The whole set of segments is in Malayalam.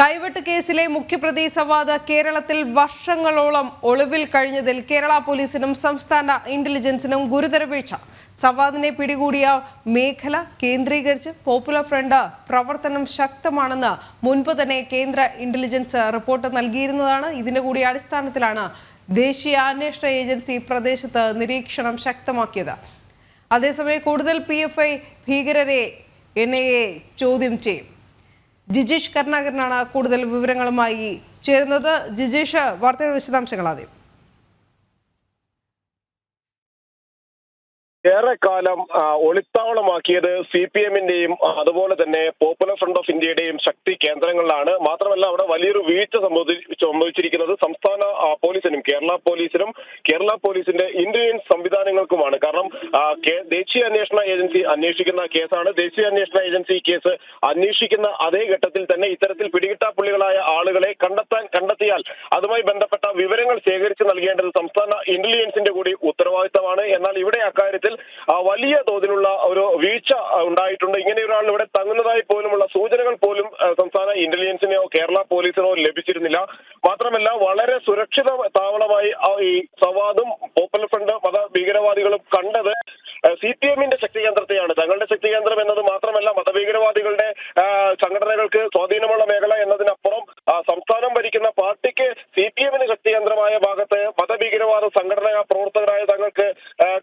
കൈവെട്ട് കേസിലെ മുഖ്യപ്രതി സവാദ് കേരളത്തിൽ വർഷങ്ങളോളം ഒളിവിൽ കഴിഞ്ഞതിൽ കേരള പോലീസിനും സംസ്ഥാന ഇന്റലിജൻസിനും ഗുരുതര വീഴ്ച. സവാദിനെ പിടികൂടിയ മേഖല കേന്ദ്രീകരിച്ച് പോപ്പുലർ ഫ്രണ്ട് പ്രവർത്തനം ശക്തമാണെന്ന് മുൻപ് തന്നെ കേന്ദ്ര ഇന്റലിജൻസ് റിപ്പോർട്ട് നൽകിയിരുന്നതാണ്. ഇതിന്റെ കൂടി അടിസ്ഥാനത്തിലാണ് ദേശീയ അന്വേഷണ ഏജൻസി പ്രദേശത്ത് നിരീക്ഷണം ശക്തമാക്കിയത്. അതേസമയം കൂടുതൽ പി ഭീകരരെ എൻ ചോദ്യം ചെയ്യും. ജിജീഷ് കരുണാകരനാണ് കൂടുതൽ വിവരങ്ങളുമായി ചേരുന്നത്. ജിജീഷ് വാർത്തയുടെ വിശദാംശങ്ങൾ ആദ്യം. കാലം ഒളിത്താവളമാക്കിയത് സി പി എമ്മിന്റെയും അതുപോലെ തന്നെ പോപ്പുലർ ഫ്രണ്ട് ഓഫ് ഇന്ത്യയുടെയും ശക്തി കേന്ദ്രങ്ങളിലാണ്. മാത്രമല്ല അവിടെ വലിയൊരു വീഴ്ച സംഭവി- സംഭവിച്ചിരിക്കുന്നത് സംസ്ഥാന പോലീസിനും കേരള പോലീസിനും കേരള പോലീസിന്റെ ഇന്റലിജൻസ് സംവിധാനങ്ങൾക്കുമാണ്. കാരണം ദേശീയ അന്വേഷണ ഏജൻസി അന്വേഷിക്കുന്ന കേസാണ്. ദേശീയ അന്വേഷണ ഏജൻസി കേസ് അന്വേഷിക്കുന്ന അതേ ഘട്ടത്തിൽ തന്നെ ഇത്തരത്തിൽ പിടികിട്ടാപ്പുള്ളികളായ ആളുകളെ കണ്ടെത്താൻ കണ്ടെത്തിയാൽ അതുമായി ബന്ധപ്പെട്ട വിവരങ്ങൾ ശേഖരിച്ച് നൽകേണ്ടത് സംസ്ഥാന ഇന്റലിജൻസിന്റെ കൂടി ഉത്തരവാദിത്തമാണ്. എന്നാൽ ഇവിടെ അക്കാര്യത്തിൽ വലിയ തോതിലുള്ള ഒരു വീഴ്ച ഉണ്ടായിട്ടുണ്ട്. ഇങ്ങനെ ഒരാൾ ഇവിടെ തങ്ങുന്നതായി പോലുമുള്ള സൂചനകൾ പോലും സംസ്ഥാന ഇന്റലിജൻസിനെയോ കേരള പോലീസിനോ ലഭിച്ചിരുന്നില്ല. മാത്രമല്ല വളരെ സുരക്ഷിത താവളമായി ഈ സവാദും പോപ്പുലർ ഫ്രണ്ട് മത ഭീകരവാദികളും കണ്ടത് സി പി എമ്മിന്റെ ശക്തി കേന്ദ്രത്തെയാണ് തങ്ങളുടെ ശക്തി കേന്ദ്രം എന്നത് മാത്രമല്ല മതഭീകരവാദികളുടെ സംഘടനകൾക്ക് സ്വാധീനമുള്ള മേഖല എന്നതിനപ്പുറം ആ, സംസ്ഥാനം ഭരിക്കുന്ന പാർട്ടിക്ക് സി പി എമ്മിന് ശക്തി കേന്ദ്രമായ ഭാഗത്ത് മതഭീകരവാദ സംഘടനാ പ്രവർത്തകരായ തങ്ങൾക്ക്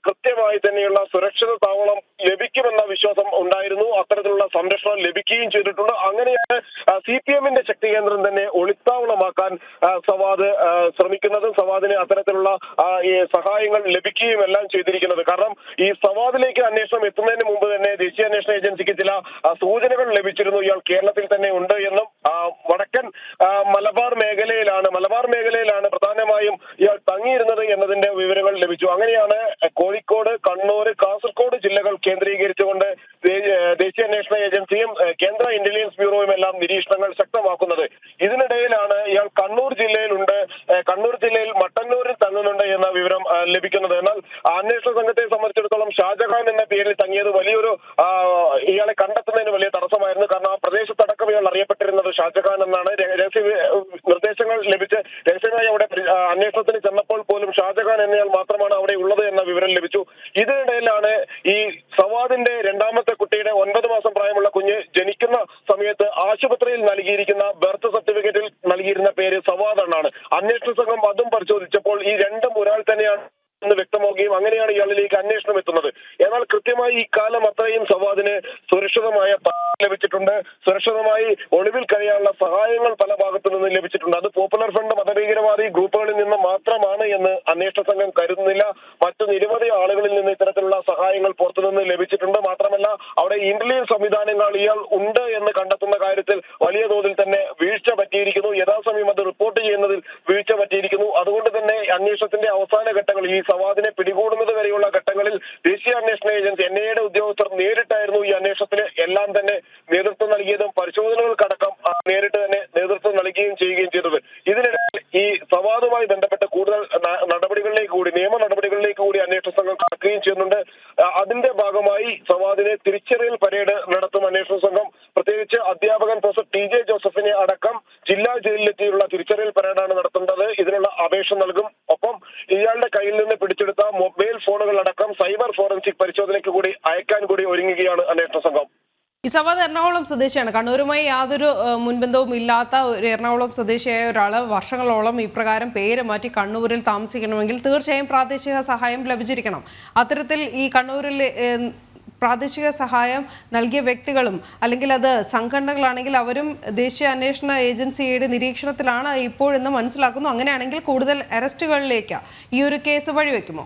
കൃത്യമായി തന്നെയുള്ള സുരക്ഷിത താവളം ലഭിക്കുമെന്ന വിശ്വാസം ഉണ്ടായിരുന്നു. അത്തരത്തിലുള്ള സംരക്ഷണം ലഭിക്കുകയും ചെയ്തിട്ടുണ്ട്. അങ്ങനെയാണ് സി പി എമ്മിന്റെ ശക്തി കേന്ദ്രം തന്നെ ഒളിത്താവളമാക്കാൻ ആ, സവാദ് ശ്രമിക്കുന്നതും സവാദിന് അത്തരത്തിലുള്ള ഈ സഹായങ്ങൾ ലഭിക്കുകയും എല്ലാം ചെയ്തിരിക്കുന്നത്. കാരണം ഈ സവാദിലേക്ക് അന്വേഷണം എത്തുന്നതിന് മുമ്പ് തന്നെ ദേശീയ അന്വേഷണ ഏജൻസിക്ക് ചില സൂചനകൾ ലഭിച്ചിരുന്നു. ഇയാൾ കേരളത്തിൽ തന്നെ ഉണ്ട് എന്നും വടക്കൻ മലബാർ മേഖലയിലാണ് മലബാർ മേഖലയിലാണ് പ്രധാനമായും ഇയാൾ തങ്ങിയിരുന്നത് എന്നതിന്റെ വിവരങ്ങൾ ലഭിച്ചു. അങ്ങനെയാണ് കോഴിക്കോട് കണ്ണൂർ കാസർഗോഡ് ജില്ലകൾ കേന്ദ്രീകരിച്ചുകൊണ്ട് ദേശീയ അന്വേഷണ ഏജൻസിയും കേന്ദ്ര ഇന്റലിജൻസ് ബ്യൂറോയും എല്ലാം നിരീക്ഷണങ്ങൾ ശക്തമാക്കുന്നത്. ഇതിനിടയിലാണ് ഇയാൾ കണ്ണൂർ ജില്ലയിലുണ്ട് കണ്ണൂർ ജില്ലയിൽ മട്ടന്നൂരിൽ തങ്ങുന്നുണ്ട് എന്ന വിവരം ലഭിക്കുന്നത്. എന്നാൽ അന്വേഷണ സംഘത്തെ സംബന്ധിച്ചിടത്തോളം ഷാജഹാൻ എന്ന പേരിൽ തങ്ങിയത് വലിയൊരു ഇയാളെ കണ്ടെത്തുന്നതിന് വലിയ തടസ്സമായിരുന്നു. കാരണം ആ പ്രദേശത്തടക്കം ഇയാൾ അറിയപ്പെട്ടിരുന്നത് ഷാജഹാൻ എന്നാണ്. രഹസ്യ നിർദ്ദേശങ്ങൾ ലഭിച്ച് രഹസ്യമായി അവിടെ അന്വേഷണത്തിന് ചെന്നപ്പോൾ പോലും ഷാജഹാൻ എന്നയാൾ മാത്രമാണ് അവിടെ ഉള്ളത് എന്ന വിവരം ലഭിച്ചു. ഇതിനിടയിലാണ് ഈ സവാദിന്റെ രണ്ടാമത്തെ കുട്ടിയുടെ ഒൻപത് മാസം പ്രായമുള്ള കുഞ്ഞ് ജനിക്കുന്ന സമയത്ത് ആശുപത്രിയിൽ നൽകിയിരിക്കുന്ന ബർത്ത് സർട്ടിഫിക്കറ്റിൽ നൽകിയിരുന്ന പേര് സവാദ് എന്നാണ്. അന്വേഷണ സംഘം അതും പരിശോധിച്ചപ്പോൾ ഈ രണ്ടും ഒരാൾ തന്നെയാണ് എന്ന് വ്യക്തമാവുകയും അങ്ങനെയാണ് ഇയാളിലേക്ക് അന്വേഷണം എത്തുന്നത്. എന്നാൽ കൃത്യമായി ഈ കാലം അത്രയും സവാദിന് സുരക്ഷിതമായ ലഭിച്ചിട്ടുണ്ട്. സുരക്ഷിതമായി ഒളിവിൽ കഴിയാനുള്ള സഹായങ്ങൾ പല ഭാഗത്തു നിന്നും ലഭിച്ചിട്ടുണ്ട്. മതഭീകരവാദി ഗ്രൂപ്പുകളിൽ നിന്ന് മാത്രമാണ് എന്ന് അന്വേഷണ സംഘം കരുതുന്നില്ല. മറ്റു നിരവധി ആളുകളിൽ നിന്ന് ഇത്തരത്തിലുള്ള സഹായങ്ങൾ പുറത്തുനിന്ന് ലഭിച്ചിട്ടുണ്ട്. മാത്രമല്ല അവിടെ ഇന്റലിജൻസ് സംവിധാനങ്ങൾ ഇയാൾ ഉണ്ട് എന്ന് കണ്ടെത്തുന്ന കാര്യത്തിൽ വലിയ തോതിൽ തന്നെ വീഴ്ച പറ്റിയിരിക്കുന്നു. യഥാസമയം അത് റിപ്പോർട്ട് ചെയ്യുന്നതിൽ വീഴ്ച പറ്റിയിരിക്കുന്നു. അതുകൊണ്ട് തന്നെ അന്വേഷണത്തിന്റെ അവസാന ഘട്ടങ്ങളിൽ ഈ സവാദിനെ പിടികൂടുന്നത് വരെയുള്ള ഘട്ടങ്ങളിൽ ദേശീയ അന്വേഷണ ഏജൻസി എൻ ഐയുടെ ഉദ്യോഗസ്ഥർ നേരിട്ടായിരുന്നു ഈ അന്വേഷണത്തിന് എല്ലാം തന്നെ നേതൃത്വം നൽകിയതും പരിശോധനകൾക്കടക്കം ആ, നേരിട്ട് തന്നെ നേതൃത്വം നൽകുകയും ചെയ്യുകയും ചെയ്തത് ഇതിനിടയിൽ ഈ സവാദുമായി ബന്ധപ്പെട്ട് കൂടുതൽ ന- നടപടികളിലേക്ക് കൂടി നിയമ നടപടികളിലേക്ക് കൂടി അന്വേഷണ സംഘം കടക്കുകയും ചെയ്യുന്നുണ്ട്. അതിന്റെ ഭാഗമായി സവാദിനെ തിരിച്ചറിയൽ പരേഡ് നടത്തും അന്വേഷണ സംഘം. പ്രത്യേകിച്ച് അധ്യാപകൻ പ്രൊഫസർ ടി ജെ ജോസഫിനെ അടക്കം ജില്ലാ ജയിലിലെത്തിയുള്ള തിരിച്ചറിയൽ പരേഡാണ് നടത്തേണ്ടത്. ഇതിനുള്ള അപേക്ഷ നൽകും. ഒപ്പം ഇയാളുടെ കയ്യിൽ നിന്ന് പിടിച്ചെടുത്ത മൊബൈൽ ഫോണുകൾ അടക്കം സൈബർ ഫോറൻസിക് പരിശോധനയ്ക്ക് കൂടി അയക്കാൻ കൂടി ഒരുങ്ങുകയാണ് അന്വേഷണ സംഘം. ഈ സംവാദം എറണാകുളം സ്വദേശിയാണ്. കണ്ണൂരുമായി യാതൊരു മുൻബന്ധവും ഇല്ലാത്ത ഒരു എറണാകുളം സ്വദേശിയായ ഒരാൾ വർഷങ്ങളോളം ഇപ്രകാരം പേര് മാറ്റി കണ്ണൂരിൽ താമസിക്കണമെങ്കിൽ തീർച്ചയായും പ്രാദേശിക സഹായം ലഭിച്ചിരിക്കണം. അത്തരത്തിൽ ഈ കണ്ണൂരിൽ പ്രാദേശിക സഹായം നൽകിയ വ്യക്തികളും അല്ലെങ്കിൽ അത് സംഘടനകളാണെങ്കിൽ അവരും ദേശീയ അന്വേഷണ ഏജൻസിയുടെ നിരീക്ഷണത്തിലാണ് ഇപ്പോഴെന്ന് മനസ്സിലാക്കുന്നു. അങ്ങനെയാണെങ്കിൽ കൂടുതൽ അറസ്റ്റുകളിലേക്ക് ഈ ഒരു കേസ് വഴിവെക്കുമോ?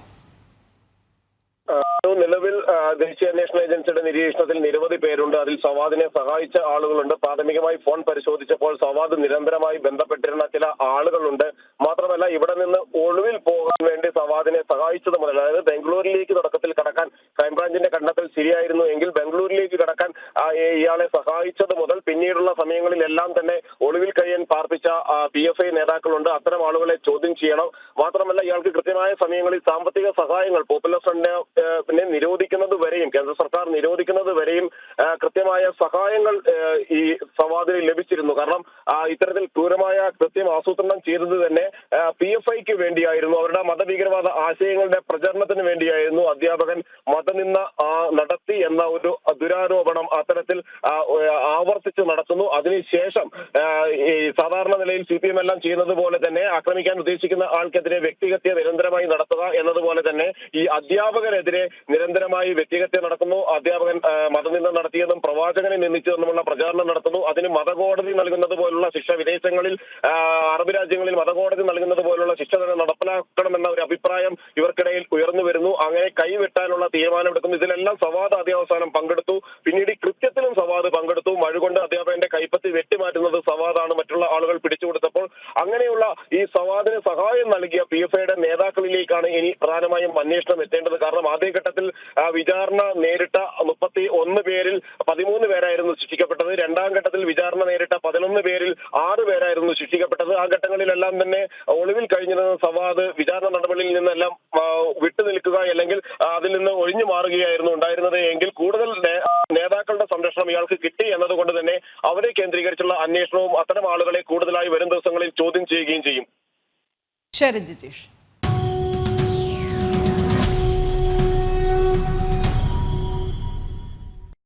നിലവിൽ ദേശീയ അന്വേഷണ ഏജൻസിയുടെ നിരീക്ഷണത്തിൽ നിരവധി പേരുണ്ട്. അതിൽ സവാദിനെ സഹായിച്ച ആളുകളുണ്ട്. പ്രാഥമികമായി ഫോൺ പരിശോധിച്ചപ്പോൾ സവാദ് നിരന്തരമായി ബന്ധപ്പെട്ടിരുന്ന ചില ആളുകളുണ്ട്. മാത്രമല്ല ഇവിടെ നിന്ന് ഒളിവിൽ പോകാൻ വേണ്ടി സവാദിനെ സഹായിച്ചത് മുതൽ അതായത് ബംഗളൂരിലേക്ക് തുടക്കത്തിൽ കടക്കാൻ ക്രൈംബ്രാഞ്ചിന്റെ കണ്ടെത്തൽ ശരിയായിരുന്നു എങ്കിൽ ബംഗളൂരിലേക്ക് കടക്കാൻ ഇയാളെ സഹായിച്ചത് മുതൽ പിന്നീടുള്ള സമയങ്ങളിലെല്ലാം തന്നെ ഒളിവിൽ കഴിയാൻ പാർപ്പിച്ച പി എഫ് ഐ നേതാക്കളുണ്ട്. അത്തരം ആളുകളെ ചോദ്യം ചെയ്യണം. മാത്രമല്ല ഇയാൾക്ക് കൃത്യമായ സമയങ്ങളിൽ സാമ്പത്തിക സഹായങ്ങൾ പോപ്പുലർ ഫ്രണ്ടിനെ നിരോധിക്കുന്നത് വരെയും കേന്ദ്ര സർക്കാർ നിരോധിക്കുന്നത് വരെയും കൃത്യമായ സഹായങ്ങൾ ഈ സവാദിന് ലഭിച്ചിരുന്നു. കാരണം ഇത്തരത്തിൽ ക്രൂരമായ കൃത്യം ആസൂത്രണം ചെയ്തത് തന്നെ പി എഫ് ഐക്ക് വേണ്ടിയായിരുന്നു. അവരുടെ മതഭീകരവാദ ആശയങ്ങളുടെ പ്രചരണത്തിന് വേണ്ടിയായിരുന്നു അധ്യാപകൻ മതനിന്ന ആ, നടത്തി എന്ന ഒരു ദുരാരോപണം അത്തരത്തിൽ ആവർത്തിച്ച് നടത്തുന്നു. അതിനുശേഷം ഈ സാധാരണ നിലയിൽ സി പി എം എല്ലാം ചെയ്യുന്നത് പോലെ തന്നെ ആക്രമിക്കാൻ ഉദ്ദേശിക്കുന്ന ആൾക്കെതിരെ വ്യക്തിഹത്യ നിരന്തരമായി നടത്തുക എന്നതുപോലെ തന്നെ ഈ അധ്യാപകരെതിരെ നിരന്തരമായി വ്യക്തിഹത്യ നടക്കുന്നു അധ്യാപകൻ മതനിന്ദ നടത്തിയതും പ്രവാചകനെ നിന്ദിച്ചതെന്നുമുള്ള പ്രചാരണം നടത്തുന്നു. അതിന് മതകോടതി നൽകുന്നത് പോലുള്ള ശിക്ഷ വിദേശങ്ങളിൽ അറബ് രാജ്യങ്ങളിൽ മതകോടതി നൽകുന്നത് പോലുള്ള ശിക്ഷ തന്നെ നടപ്പിലാക്കണമെന്ന ഒരു അഭിപ്രായം ഇവർക്കിടയിൽ ഉയർന്നു വരുന്നു. അങ്ങനെ കൈവെട്ടാനുള്ള തീരുമാനമെടുക്കുന്നു ഇതിലെല്ലാം സവാദ് അവസാനം പങ്കെടുത്തു. പിന്നീട് ഈ കൃത്യത്തിലും സവാദ് പങ്കെടുത്തു. മഴുകൊണ്ട് അധ്യാപകന്റെ കൈപ്പത്തി വെട്ടിമാറ്റുന്നത് സവാദാണ്. മറ്റുള്ള ആളുകൾ പിടിച്ചുകൊടുത്തപ്പോൾ അങ്ങനെയുള്ള ഈ സവാദിന് സഹായം നൽകിയ പി എഫ് ഐയുടെ നേതാക്കളിലേക്കാണ് ഇനി പ്രധാനമായും അന്വേഷണം എത്തേണ്ടത്. കാരണം ആദ്യഘട്ടത്തിൽ വിചാരണ നേരിട്ട മുപ്പത്തി ഒന്ന് പേരിൽ പതിമൂന്ന് പേരായിരുന്നു ശിക്ഷിക്കപ്പെട്ടത്. രണ്ടാം ഘട്ടത്തിൽ വിചാരണ നേരിട്ട പതിനൊന്ന് പേരിൽ ആറ് പേരായിരുന്നു ശിക്ഷിക്കപ്പെട്ടത്. ആ ഘട്ടങ്ങളിലെല്ലാം തന്നെ ഒളിവിൽ കഴിഞ്ഞിരുന്ന സവാദ് വിചാരണ നടപടിയിൽ നിന്നെല്ലാം വിട്ടുനിൽക്കുക അല്ലെങ്കിൽ അതിൽ നിന്ന് ഒഴിഞ്ഞു മാറുകയായിരുന്നു ഉണ്ടായിരുന്നത്. എങ്കിൽ കൂടുതൽ നേതാക്കളുടെ സംരക്ഷണം ഇയാൾക്ക് കിട്ടി എന്നതുകൊണ്ട് തന്നെ അവരെ കേന്ദ്രീകരിച്ചുള്ള അന്വേഷണവും അത്തരം ആളുകളെ കൂടുതലായി വരും ദിവസങ്ങളിൽ ചോദ്യം ചെയ്യുകയും ചെയ്യും. ശരി ജിജീഷ്.